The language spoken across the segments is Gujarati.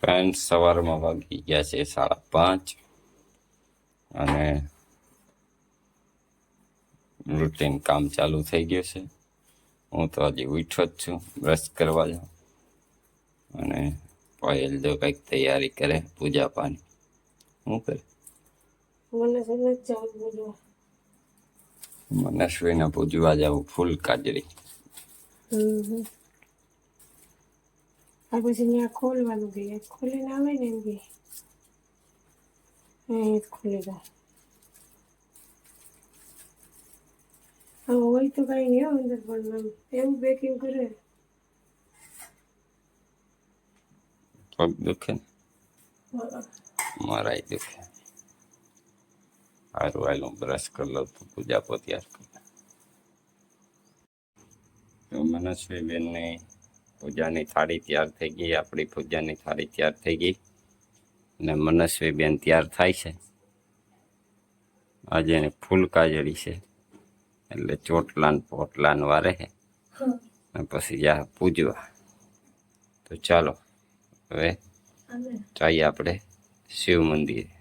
ફ્રેન્ડ સવારમાં વાગી ગયા છે સાડા પાંચ. અને રૂટીન કામ ચાલુ થઈ ગયું છે. હું તો હજી ઉઠ્યો જ છું બ્રશ કરવા જાઉં. અને પાયલ જો કંઈક તૈયારી કરે પૂજા પાની શું કરે? મનસ્વીને પૂજવા. જાવું ફૂલ કાજરી હમ. આ પછી ત્યાં ખોલવાનું કે ખોલીને આવે ને એમ કે હા એ ખોલી દો હા હોય તો કાંઈ નહીં હો અંદર પણ એવું બેકિંગ કરે પગ દુખે હા. મારાય દુખે સારું હાલું બ્રશ કરી લઉં તો પૂજા પો તૈયાર કરું તો મનસ્વી બેનની પૂજાની થાળી તૈયાર થઈ ગઈ આપણી પૂજાની થાળી તૈયાર થઈ ગઈ. ને મનસ્વી બેન તૈયાર થાય છે. આજે એને ફૂલ કાજળી છે. એટલે ચોટલાન પોટલાન વારે છે. પછી જા પૂજવા. તો ચાલો હવે આવે જઈએ આપણે શિવ મંદિરે.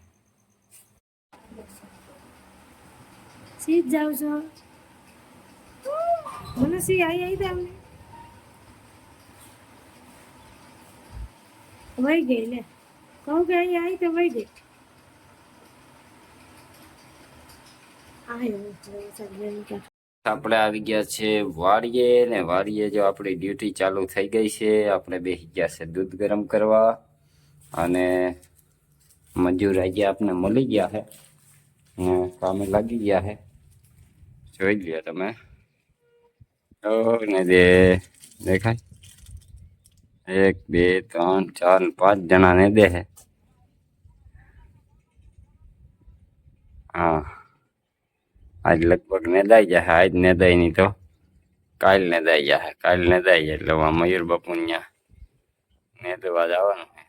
સીધ જાવ છો મને સી આઈ આઈ દે વહી ગઈ લે. કહું કે અહીં આવી તો વહી ગઈ. આપણે આવી ગયા છે વાડીએ ને વાડીએ જો આપણી ડ્યુટી ચાલુ થઈ ગઈ છે, આપણે બેસી ગયા છે દૂધ ગરમ કરવા અને મજૂર આજે આપને મળી ગયા છે. કામે લાગી ગયા છે. જોઈ લ્યો તમે. ને દેખાય? એક, બે, ત્રણ, ચાર ને પાંચ જણાને દે છે હા. આજ લગભગ નેદાઈ જશે આજ નેદાય નહીં તો. કાલ ને નેદાઈ જશે કાલ નેદાઈ જાય એટલે મયુર બાપુ ત્યાં નેદવા જવાનું છે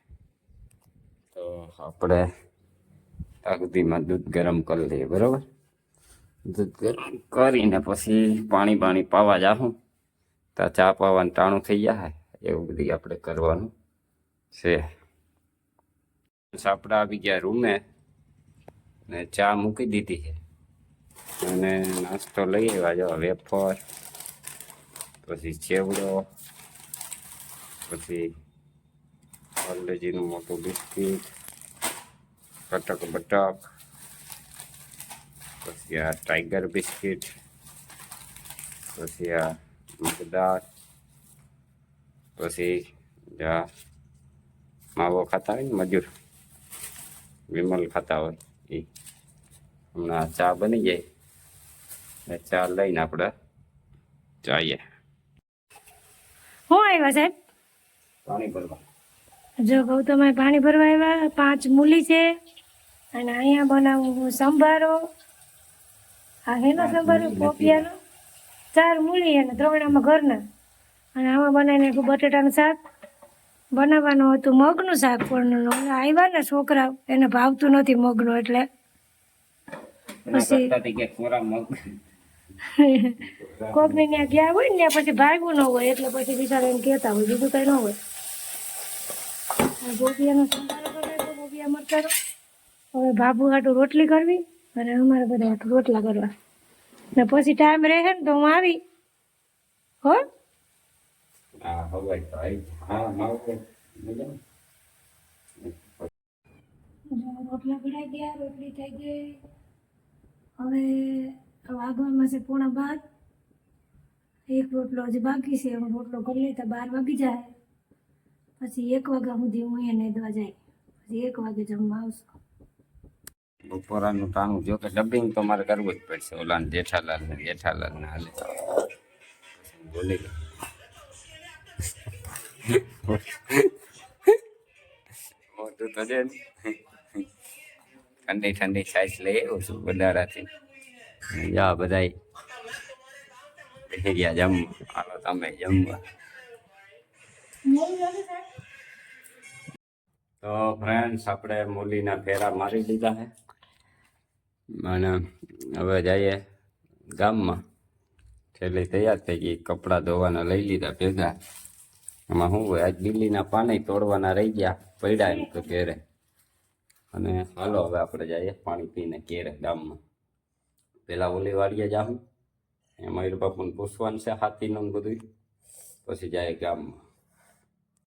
તો આપણે તકદીમાં દૂધ ગરમ કરી લઈએ, બરાબર? દૂધ ગરમ કરીને પછી પાણી પાણી પાવા જાઉં તો ચા પાવાનું ટાણું થઈ જાય એવું બધી આપણે કરવાનું છે. આપણા આવી ગયા રૂમે ને ચા મૂકી દીધી છે. અને નાસ્તો લઈ આવ્યા જો વેફર, પછી ચેવડો, પછી પાર્લેજીનું મોટું બિસ્કીટ, કટક બટક, પછી આ ટાઈગર બિસ્કીટ, પછી આ મગદાર પછી આ માવો ખાતા હોય ને મજૂર વિમલ ખાતા હોય એ હમણાં ચા બની જાય ચા લઈને આપણે જઈએ. હું આવ્યા સાહેબ? પાણી ભરવા. જો ગૌતમે પાણી ભરવા આવ્યા પાંચ મૂલી છે અને અહીંયા બનાવું સંભારો. આ હેનો સંભારો પોપિયાનો. ચાર મૂલી અને ત્રણ આમાં ઘરના. અને આમાં બનાવીને નાખ્યું બટેટાનું શાક બનાવવાનું હતું મગનું શાક પણ આવ્યા ને છોકરા એને ભાવતું નથી મગનું એટલે. પછી- કરતાથી કે કોરા મગ. કોકને ત્યાં ગયા હોય ને ત્યાં પછી ભાગવું ન હોય એટલે પછી બિચારા એને કહેતા હોય બીજું કઈ ન હોય. આ ગોપિયાનો સંભારો મરચાનો. હવે બાબુ હાટું રોટલી કરવી અને અમારે બધા હાટું રોટલા કરવા. ને પછી ટાઈમ રહે ને તો હું આવી. હો? હા હવાઈ તો આવી હા માવો મજા જો રોટલા ભરાઈ ગયા, રોટલી થઈ ગઈ. હવે વાગવામાં છે પોણા બાર. એક રોટલો હજી બાકી છે હું રોટલો કરી લેતા બાર વાગી જાય. પછી એક વાગ્યા સુધી હું અહીંયા નેદવા જાય. પછી એક વાગે જમવા આવશું. બપોરાનું ટાણું જો કે ડબિંગ તો મારે કરવું જ પડશે. ઓલા ને જેઠાલાલ ને જેઠાલાલ ને હાલે. પછી બોલી ગયો. મોટું તો છે ઠંડી ઠંડી છાશ લઈ આવ્યો છું બધારાથી. જા બધાય. બેસી ગયા જમવા. હાલો તમે જમવા. તો ફ્રેન્ડ્સ આપણે મૂલીના ફેરા મારી લીધા છે અને હવે જઈએ ગામમાં. છેલ્લી તૈયાર થઈ ગઈ કપડાં ધોવાના લઈ લીધા ભેગા. એમાં શું હોય? આજ દિલ્હીના પાણી તોડવાના રહી ગયા, પડ્યા એમ તો ઘેરે. અને હાલો હવે આપણે જઈએ પાણી પીને ઘેરે ગામમાં. પેલા ઓલી વાડીએ જાઉં એમાં બાપુને પૂછવાનું છે હાથીનું બધું પછી જાય ગામમાં.